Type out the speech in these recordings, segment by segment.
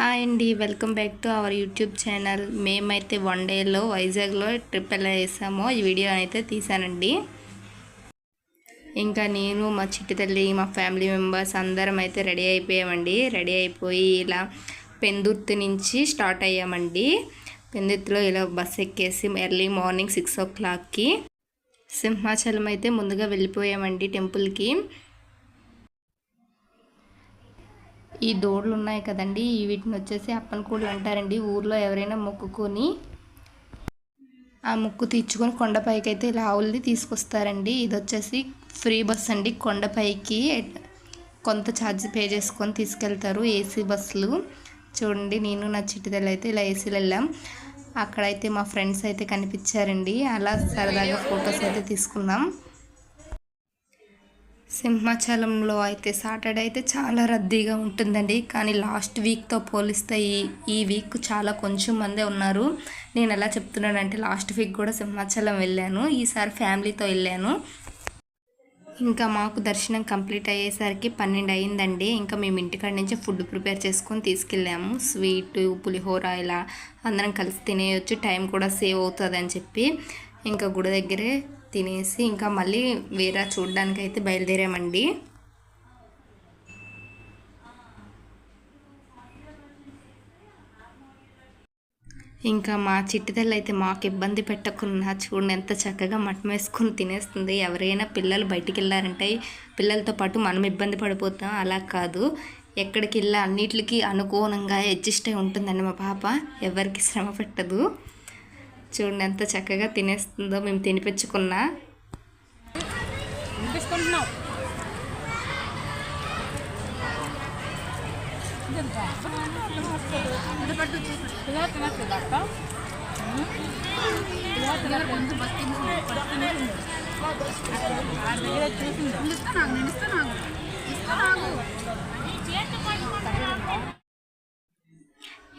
Hi అండి welcome back to our YouTube channel. మేమైతే one డేలో వైజాగ్లో ట్రిప్ ఎలా వేసామో ఈ వీడియో అయితే తీసానండి ఇంకా నేను మా చిట్టి తల్లి మా ఫ్యామిలీ మెంబర్స్ అందరం అయితే రెడీ అయిపోయామండి. రెడీ అయిపోయి ఇలా పెందుర్తి నుంచి స్టార్ట్ అయ్యామండి. పెందుర్తిలో ఇలా బస్ ఎక్కేసి ఎర్లీ మార్నింగ్ సిక్స్ ఓ క్లాక్కి సింహాచలం అయితే ముందుగా వెళ్ళిపోయామండి టెంపుల్కి. ఈ దూడలు ఉన్నాయి కదండి. వీటిని వచ్చేసి అప్పనకూడలు అంటారండి. ఊర్లో ఎవరైనా మొక్కుకొని ఆ ముక్కు తీర్చుకొని కొండపైకి అయితే ఇలా ఆవులది తీసుకొస్తారండి. ఇది వచ్చేసి ఫ్రీ బస్ అండి. కొండపైకి కొంత ఛార్జ్ పే చేసుకొని తీసుకెళ్తారు ఏసీ బస్సులు. చూడండి నేను నా చిట్టిదలు అయితే ఇలా ఏసీలు వెళ్ళాం. అక్కడైతే మా ఫ్రెండ్స్ అయితే కనిపించారండి. అలా సరదాగా ఫొటోస్ అయితే తీసుకున్నాం. సింహాచలంలో అయితే సాటర్డే అయితే చాలా రద్దీగా ఉంటుందండి. కానీ లాస్ట్ వీక్తో పోలిస్తే ఈ ఈ వీక్ చాలా కొంచెం మందే ఉన్నారు. నేను ఎలా చెప్తున్నానంటే లాస్ట్ వీక్ కూడా సింహాచలం వెళ్ళాను. ఈసారి ఫ్యామిలీతో వెళ్ళాను. ఇంకా మాకు దర్శనం కంప్లీట్ అయ్యేసరికి పన్నెండు అయిందండి. ఇంకా మేము ఇంటికాడ నుంచి ఫుడ్ ప్రిపేర్ చేసుకొని తీసుకెళ్ళాము. స్వీట్ పులిహోర ఇలా అందరం కలిసి తినేయచ్చు. టైం కూడా సేవ్ అవుతుంది అని చెప్పి ఇంకా గుడి దగ్గరే తినేసి ఇంకా మళ్ళీ వేరే చూడడానికి అయితే బయలుదేరామండి. ఇంకా మా చిట్టితల్లి అయితే మాకు ఇబ్బంది పెట్టకుండా చూడండి ఎంత చక్కగా మటం వేసుకుని తినేస్తుంది. ఎవరైనా పిల్లలు బయటికి వెళ్ళారంటే పిల్లలతో పాటు మనం ఇబ్బంది పడిపోతాం. అలా కాదు. ఎక్కడికి వెళ్ళా అన్నిటికి అనుకూలంగా అడ్జస్ట్ అయి ఉంటుందండి మా పాప. ఎవరికి శ్రమ పెట్టదు. చూడండి ఎంత చక్కగా తినేస్తుందో మేము తినిపించుకున్నా.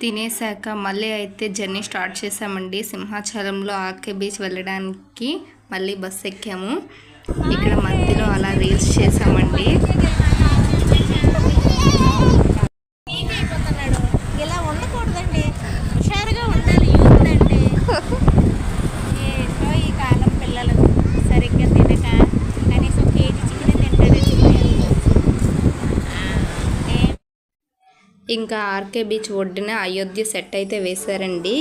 తినేసాక మళ్ళీ అయితే జర్నీ స్టార్ట్ చేసామండి సింహాచలంలో ఆర్కే బీచ్ వెళ్ళడానికి మళ్ళీ బస్సు ఎక్కాము. ఇక్కడ మధ్యలో అలా రీల్స్ చేసామండి ఇంకా ఆర్కే బీచ్ ఒడ్డున అయోధ్య సెట్ అయితే వేశారండి.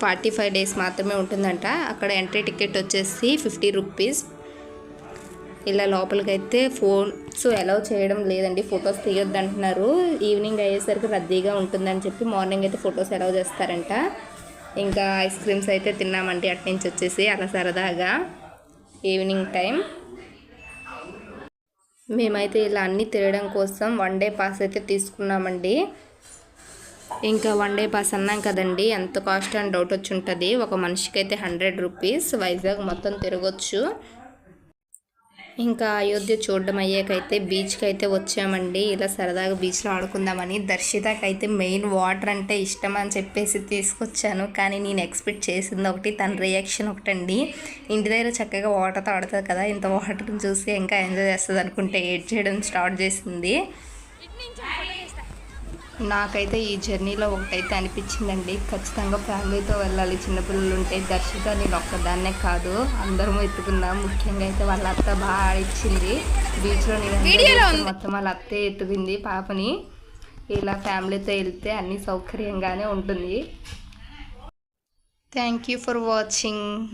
ఫార్టీ ఫైవ్ డేస్ మాత్రమే ఉంటుందంట. అక్కడ ఎంట్రీ టికెట్ వచ్చేసి ఫిఫ్టీ రూపీస్. ఇలా లోపలికైతే ఫోన్స్ అలౌ చేయడం లేదండి. ఫొటోస్ తీయొద్దు అంటున్నారు ఈవినింగ్ అయ్యేసరికి రద్దీగా ఉంటుందని చెప్పి మార్నింగ్ అయితే ఫొటోస్ అలౌ చేస్తారంట. ఇంకా ఐస్ క్రీమ్స్ అయితే తిన్నామండి. అటు నుంచి వచ్చేసి అలా సరదాగా ఈవినింగ్ టైం మేమైతే ఇలా అన్నీ తిరగడం కోసం వన్ డే పాస్ అయితే తీసుకున్నామండి. ఇంకా వన్ డే పాస్ అన్నాం కదండి. ఎంత కాస్ట్ అని డౌట్ వచ్చి ఉంటుంది ఒక మనిషికి అయితే హండ్రెడ్ రూపీస్. వైజాగ్ మొత్తం తిరగచ్చు. ఇంకా అయోధ్య చూడడం అయ్యాకైతే బీచ్కి అయితే వచ్చామండి. ఇలా సరదాగా బీచ్లో ఆడుకుందామని. దర్శితకైతే మెయిన్ వాటర్ అంటే ఇష్టం అని చెప్పేసి తీసుకొచ్చాను. కానీ నేను ఎక్స్పెక్ట్ చేసింది ఒకటి తన రియాక్షన్ ఒకటండి. ఇంటి దగ్గర చక్కగా వాటర్తో ఆడుతుంది కదా. ఇంత వాటర్ని చూసి ఇంకా ఎంజాయ్ చేస్తుంది అనుకుంటే ఏడ్ చేయడం స్టార్ట్ చేసింది. నాకైతే ఈ జర్నీలో ఒకటైతే అనిపించిందండి. ఖచ్చితంగా ఫ్యామిలీతో వెళ్ళాలి. చిన్నపిల్లలు ఉంటే దర్శిత నేను ఒక్కదాన్నే కాదు. అందరం ఎత్తుకున్నాం. ముఖ్యంగా అయితే వాళ్ళ అత్త బాగా ఆడిచ్చింది బీచ్లో నేను మొత్తం వాళ్ళ అత్తే ఎత్తుకుంది పాపని. ఇలా ఫ్యామిలీతో వెళ్తే అన్ని సౌకర్యంగానే ఉంటుంది. Thank you for watching